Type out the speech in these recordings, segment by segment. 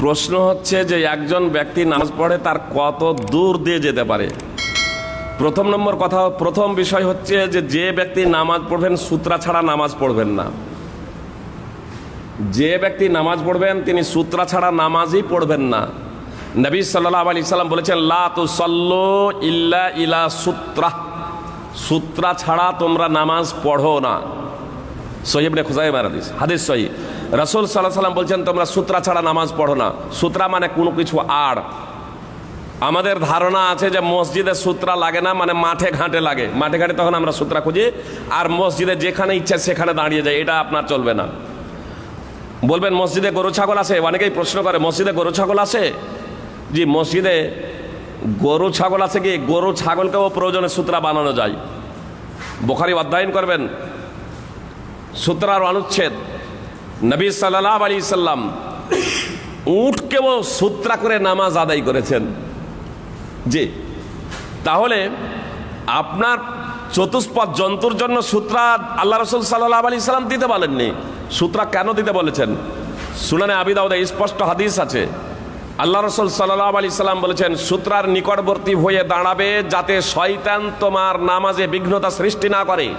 প্রশ্ন হচ্ছে যে একজন ব্যক্তি নামাজ পড়ে তার কত দূর দিয়ে যেতে পারে? প্রথম নম্বর কথা, প্রথম বিষয় হচ্ছে যে যে ব্যক্তি নামাজ পড়বেন সূত্রা ছাড়া নামাজ পড়বেন না। যে ব্যক্তি নামাজ পড়বেন তিনি সূত্রা ছাড়া নামাজই পড়বেন না। নবী সাল্লাহ আলি সাল্লাম বলেছেন, লা সাল্লো ইল্লা ইলা সূত্রা। সূত্রা ছাড়া তোমরা নামাজ পড়ো না। সহিবনে খুজাই মারাদিস হাদিস সহি রসুল সাল্লাহ সাল্লাম বলছেন, তোমরা সূত্রা ছাড়া নামাজ পড়ো না। সূত্রা মানে কোনো কিছু আড়। আমাদের ধারণা আছে যে মসজিদে সূত্রা লাগে না মানে মাঠে ঘাটে লাগে। মাঠে ঘাটে তখন আমরা সূত্রা খুঁজি, আর মসজিদে যেখানে ইচ্ছা সেখানে দাঁড়িয়ে যায় এটা আপনার চলবে না। বলবেন, মসজিদে গরু, ছাগল আছে? অনেকেই প্রশ্ন করে, মসজিদে গরু, ছাগল আছে? জি, মসজিদে গরু, ছাগল আছে কি? গরু, ছাগলকেও প্রয়োজনে সূত্রা বানানো যায়। বোখারি অধ্যয়ন করবেন, সূত্রার অনুচ্ছেদ। নবী সাল্লাহ আলী সাল্লাম উঠকেও সূত্রা করে নামাজ আদায় করেছেন। জি। তাহলে আপনার চতুষ্পদ জন্তুর জন্য সূত্রা আল্লাহ রসুল সাল্লাহ আলী সাল্লাম দিতে বলেননি। সূত্রা কেন দিতে বলেছেন? শুনানে আবিদাউদে স্পষ্ট হাদিস আছে। আল্লাহ রসুল সাল্লাহ আলী সাল্লাম বলেছেন, সূত্রার নিকটবর্তী হয়ে দাঁড়াবে যাতে শয়তান তোমার নামাজে বিঘ্নতা সৃষ্টি না করে।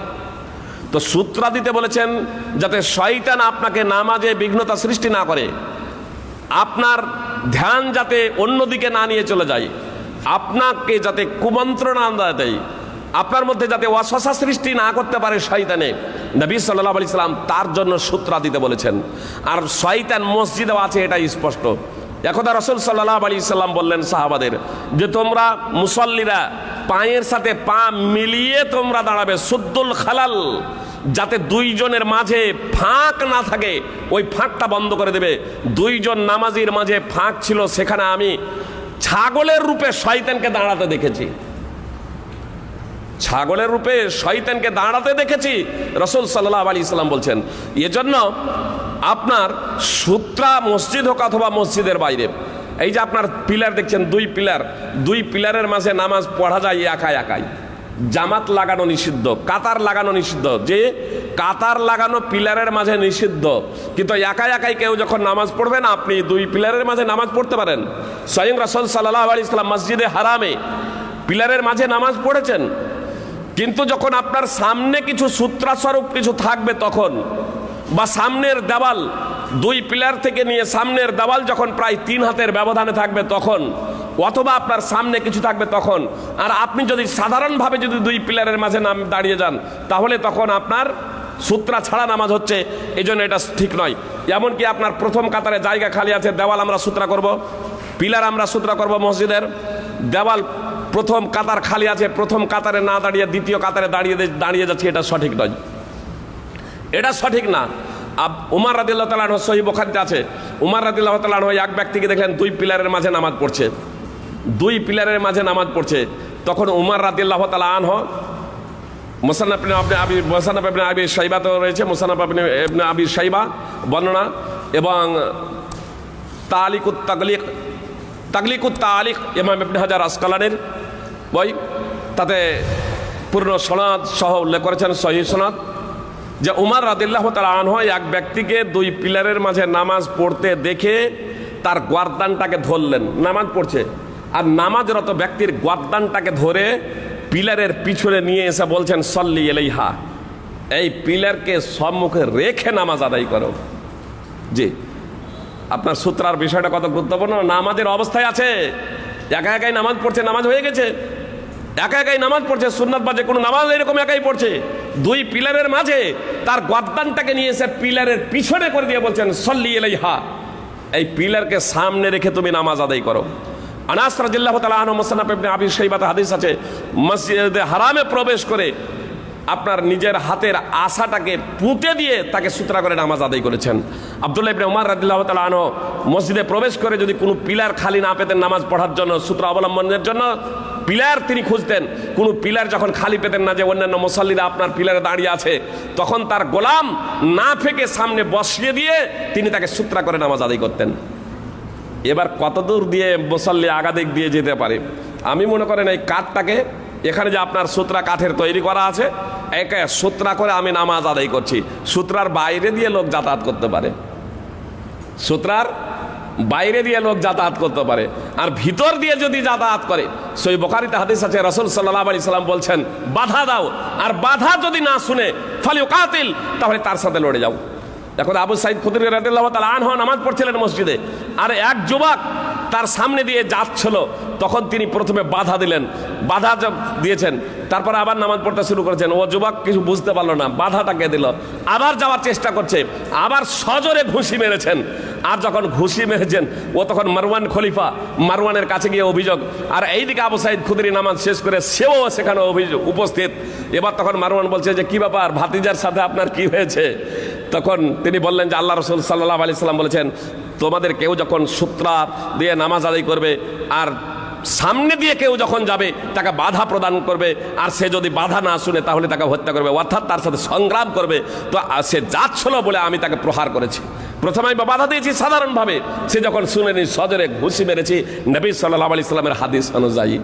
তো সূত্রা দিতে বলেছেন যাতে শয়তান আপনাকে নামাজে বিঘ্নতা সৃষ্টি না করে। আপনার ধ্যান যাতে অন্যদিকে না নিয়ে চলে যায়। আপনাকে যাতে কুমন্ত্রণা না দেয়। আপনার মধ্যে যাতে অশাসা সৃষ্টি না করতে পারে শয়তানে। নবী সাল্লাহ আলি সাল্লাম তার জন্য সূত্রা দিতে বলেছেন। আর শয়তান মসজিদেও আছে এটা স্পষ্ট। একদা রসুল সাল্লাহ আলি সাল্লাম বললেন সাহাবাদের যে তোমরা মুসল্লিরা পায়ের সাথে পা মিলিয়ে তোমরা দাঁড়াবে সুদ্দুল খালাল। যাতে দুইজনের মাঝে ফাঁক না থাকে, ওই ফাঁকটা বন্ধ করে দেবে। দুইজন নামাজির মাঝে ফাঁক ছিল, সেখানে আমি ছাগলের রূপে শয়তানকে দাঁড়াতে দেখেছি। ছাগলের রূপে শয়তানকে দাঁড়াতে দেখেছি, রসুল সাল্লাহ আলী ইসলাম বলছেন, এজন্য আপনার সূত্রা মসজিদ হোক অথবা মসজিদের বাইরে, এই যে আপনার পিলার দেখছেন, দুই পিলার, দুই পিলারের মাঝে নামাজ পড়া যায়, একাই একাই। জামাত লাগানো নিষিদ্ধ, কাতার লাগানো নিষিদ্ধ, যে কাতার লাগানো পিলারের মাঝে নিষিদ্ধ। কিন্তু একাই একাই কেউ যখন নামাজ পড়বেন আপনি দুই পিলারের মাঝে নামাজ পড়তে পারেন। স্বয়ং রাসল সাল্লাহ আলি ইসলাম মসজিদে হারামে পিলারের মাঝে নামাজ পড়েছেন। কিন্তু যখন আপনার সামনে কিছু সূত্রাস্বরূপ কিছু থাকবে তখন, বা সামনের দেওয়াল, দুই পিলার থেকে নিয়ে সামনের দেওয়াল যখন প্রায় তিন হাতের ব্যবধানে থাকবে তখন অথবা আপনার সামনে কিছু থাকবে তখন। আর আপনি যদি সাধারণভাবে যদি দুই পিলারের মাঝে নাম দাঁড়িয়ে যান, তাহলে তখন আপনার সূত্রা ছাড়া নামাজ হচ্ছে এই জন্য এটা ঠিক নয়। এমনকি আপনার প্রথম কাতারে জায়গা খালি আছে, দেওয়াল আমরা সূত্রা করব, পিলার আমরা সূত্রা করব মসজিদের। দেওয়াল প্রথম কাতার খালি আছে, প্রথম কাতারে না দাঁড়িয়ে দ্বিতীয় কাতারে দাঁড়িয়ে দাঁড়িয়ে যাচ্ছে, এটা সঠিক নয়। এটা সঠিক না। আব উমার রাদিল্লাহ তালাহ সহি বোখারিতে আছে। উমার রাদিল্লাহ তালাহ এক ব্যক্তিকে দেখলেন দুই পিলারের মাঝে নামাজ পড়ছে। দুই পিলারের মাঝে নামাজ পড়ছে। তখন উমার রাদিল্লাহ তালা আনহ, মোসান্নাফ আপনি আবি, মোসান্নাফ আপনি আবির সাইবা তো রয়েছে, মোসান্নাফ আপনি আবির সাইবা বর্ণনা এবং তালিকুত তাগলিক, তাগলিকুত তালিক ইমাম ইবনে হাজার আসকালানের বই। তাতে পূর্ণ সনাদ সহ উল্লেখ করেছেন, সহি সনাদ যে উমার রাদিল্লাহ তালা আনহ এক ব্যক্তিকে দুই পিলারের মাঝে নামাজ পড়তে দেখে তার গোয়ারদানটাকে ধরলেন। নামাজ পড়ছে। আর নামাজরত ব্যক্তির গোয়ারদানটাকে ধরে পিলারের পিছনে নিয়ে এসে বলছেন, সল্লি এলাইহা। এই পিলারকে সম্মুখে রেখে নামাজ আদায় করো। জি। আপনার সূত্রার বিষয়টা কত গুরুত্বপূর্ণ? নামাজের অবস্থায় আছে। একা একাই নামাজ পড়ছে, নামাজ হয়ে গেছে। একা একাই নামাজ পড়ছে, সুন্নাত বাজে, কোনো নামাজ এরকম একাই পড়ছে। দুই পিলারের মাঝে তার গদ্দানটাকে নিয়ে এসে পিলারের পিছনে করে দিয়ে বলছেন, সল্লি এলাই হা এই পিলারকে সামনে রেখে তুমি নামাজ আদায় করো। আনাস রাজিল্লাহ তালা আনু মোসানাফ আবির সেইবাত হাদিস আছে, মসজিদে হারামে প্রবেশ করে আপনার নিজের হাতের আশাটাকে পুঁতে দিয়ে তাকে সূত্রা করে নামাজ আদায় করেছেন। আবদুল্লাহ ইবনে উমার রাদিল্লাহ তালা আনো মসজিদে প্রবেশ করে যদি কোনো পিলার খালি না পেতেন নামাজ পড়ার জন্য, সূত্র অবলম্বনের জন্য, পিলার তিনি খুঁজতেন। কোনো পিলার যখন খালি পেতেন না যে অন্যান্য মুসল্লিরা আপনার পিলারে দাঁড়িয়ে আছে, তখন তার গোলাম না ফেকে সামনে বসিয়ে দিয়ে তিনি তাকে সূত্রা করে নামাজ আদায় করতেন। এবার কতদূর দিয়ে মুসল্লি আগাদিক দিয়ে যেতে পারে? আমি মনে করেন এই কাঠটাকে এখানে যে আপনার সূত্রা কাঠের তৈরি করা আছে, একে সূত্রা করে আমি নামাজ আদায় করছি। সূত্রার বাইরে দিয়ে লোক যাতায়াত করতে পারে। সূত্রার বাইরে দিয়ে লোক যাতায়াত করতে পারে। আর ভিতর দিয়ে যদি যাতায়াত করে, সই বকারিতে হাদিস আছে, রসুল সাল্লাহ আলি সাল্লাম বলছেন, বাধা দাও, আর বাধা যদি না শুনে ফালিও কাতিল তাহলে তার সাথে লড়ে যাও। এখন আবু সাইদ খুদরি রাদিল্লাহ তালা আনহ নামাজ পড়ছিলেন মসজিদে। আর এক যুবক তার সামনে দিয়ে যাচ্ছিল। তখন তিনি প্রথমে বাধা দিলেন। বাধা দিয়েছেন। তারপরে আবার নামাজ পড়তে শুরু করেছেন। ও যুবক কিছু বুঝতে পারল না। বাধাটাকে দিল? আবার যাওয়ার চেষ্টা করছে। আবার সজোরে ঘুষি মেরেছেন। আর যখন ঘুষি মেরেছেন, ও তখন মারওয়ান খলিফা। মারওয়ানের কাছে গিয়ে অভিযোগ। আর এইদিকে আবু সাইদ খুদরি নামাজ শেষ করে সেও সেখানে অভিযোগ উপস্থিত। এবার তখন মারওয়ান বলছে যে, কি ব্যাপার? ভাতিজার সাথে আপনার কি হয়েছে? তখন তিনি বললেন যে আল্লাহ রসুল সাল্লাহ আলি সাল্লাম বলেছেন, তোমাদের কেউ যখন সূত্রা দিয়ে নামাজ আদায় করবে আর সামনে দিয়ে কেউ যখন যাবে, তাকে বাধা প্রদান করবে, আর সে যদি বাধা না শুনে তাহলে তাকে হত্যা করবে, অর্থাৎ তার সাথে সংগ্রাম করবে, তো সে যাচ্ছিল বলে আমি তাকে প্রহার করেছি। প্রথমে আমি বাধা দিয়েছি সাধারণভাবে। সে যখন শুনেনি, সজরে ঘুষি মেরেছি, নবী সাল্লাহ আলি সাল্লামের হাদিস অনুযায়ী।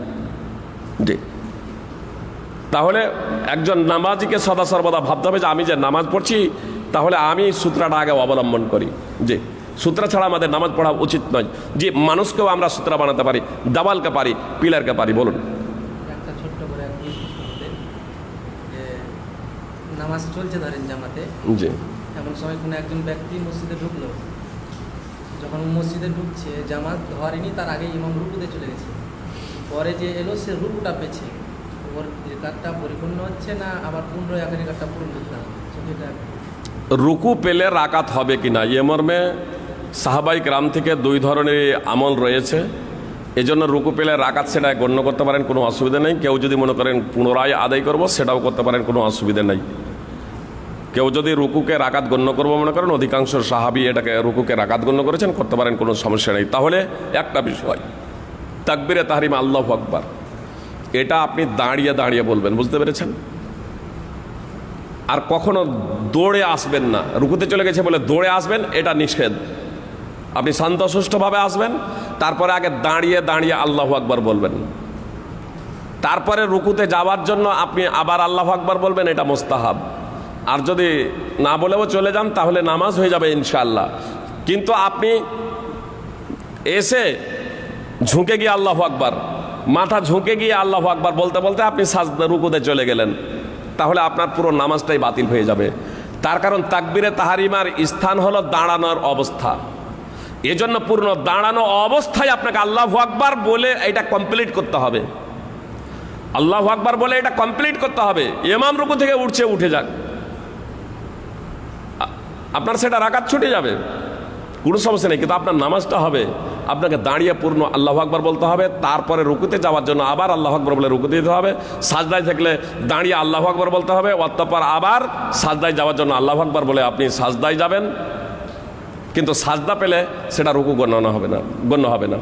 জি। তাহলে একজন নামাজিকে সদা সর্বদা ভাবতে হবে যে আমি যে নামাজ পড়ছি তাহলে আমি সূত্রাটা আগে অবলম্বন করি যে সূত্র ছাড়া আমাদের নামাজ পড়া উচিত নয় যে মানুষকেও আমরা সূত্র বানাতে পারি দাবালকে পারি পিলারকে পারি বলুন। নামাজ চলছে ধরেন জামাতে জি। এমন সময় কোনো একজন ব্যক্তি মসজিদে ঢুকলো যখন মসজিদে ঢুকছে জামাত ধরেনি তার আগে ইমাম রুকুতে চলে গেছে। পরে যে এলো সে রুকুটা পেছে ওর রেকারটা পরিপূর্ণ হচ্ছে না আবার পুনরায় আগের রেকারটা পূরণ করতে হবে? সেটা রুকু পেলে রাকাত হবে কিনা? এ মর্মে সাহাবাই গ্রাম থেকে দুই ধরনের আমল রয়েছে। এজন্য রুকু পেলে রাকাত সেটা গণ্য করতে পারেন, কোনো অসুবিধা নেই। কেউ যদি মনে করেন পুনরায় আদায় করব, সেটাও করতে পারেন, কোনো অসুবিধা নেই। কেউ যদি রুকুকে রাকাত গণ্য করব মনে করেন, অধিকাংশ সাহাবি এটাকে রুকুকে রাকাত গণ্য করেছেন, করতে পারেন, কোনো সমস্যা নেই। তাহলে একটা বিষয়, তাকবিরে তাহারিম আল্লাহ আকবার। এটা আপনি দাঁড়িয়ে দাঁড়িয়ে বলবেন, বুঝতে পেরেছেন? আর কখনো দৌড়ে আসবেন না। রুকুতে চলে গেছে বলে দৌড়ে আসবেন, এটা নিষেধ। আপনি শান্তসুষ্ঠভাবে আসবেন, তারপরে আগে দাঁড়িয়ে দাঁড়িয়ে আল্লাহ আকবার বলবেন। তারপরে রুকুতে যাওয়ার জন্য আপনি আবার আল্লাহ আকবার বলবেন, এটা মোস্তাহাব। আর যদি না বলেও চলে যান, তাহলে নামাজ হয়ে যাবে ইনশাআল্লাহ। কিন্তু আপনি এসে ঝুঁকে গিয়ে আল্লাহ আকবার, মাথা ঝুঁকে গিয়ে আল্লাহ আকবার বলতে বলতে আপনি সাজদা, রুকুতে চলে গেলেন। তাহলে আপনার পুরো নামাজটাই বাতিল হয়ে যাবে। তার কারণ তাকবিরে তাহারিমার স্থান হলো দাঁড়ানোর অবস্থা। এজন্য পূর্ণ দাঁড়ানো অবস্থায় আপনাকে আল্লাহ আকবার বলে এটা কমপ্লিট করতে হবে। আল্লাহ আকবার বলে এটা কমপ্লিট করতে হবে। এমাম রুকু থেকে উঠছে, উঠে যাক। আপনার সেটা রাকাত ছুটে যাবে। কোনো সমস্যা নেই, কিন্তু আপনার নামাজটা হবে। আপনাকে দাঁড়িয়ে পূর্ণ আল্লাহ আকবর বলতে হবে, তারপরে রুকুতে যাওয়ার জন্য আবার আল্লাহ আকবর বলে রুকুতে দিতে হবে। সাজদায় থাকলে দাঁড়িয়ে আল্লাহ আকবর বলতে হবে, অতঃপর আবার সাজদায় যাওয়ার জন্য আল্লাহ আকবর বলে আপনি সাজদায় যাবেন। কিন্তু সাজদা পেলে সেটা রুকু গণ্য হবে না, গণ্য হবে না।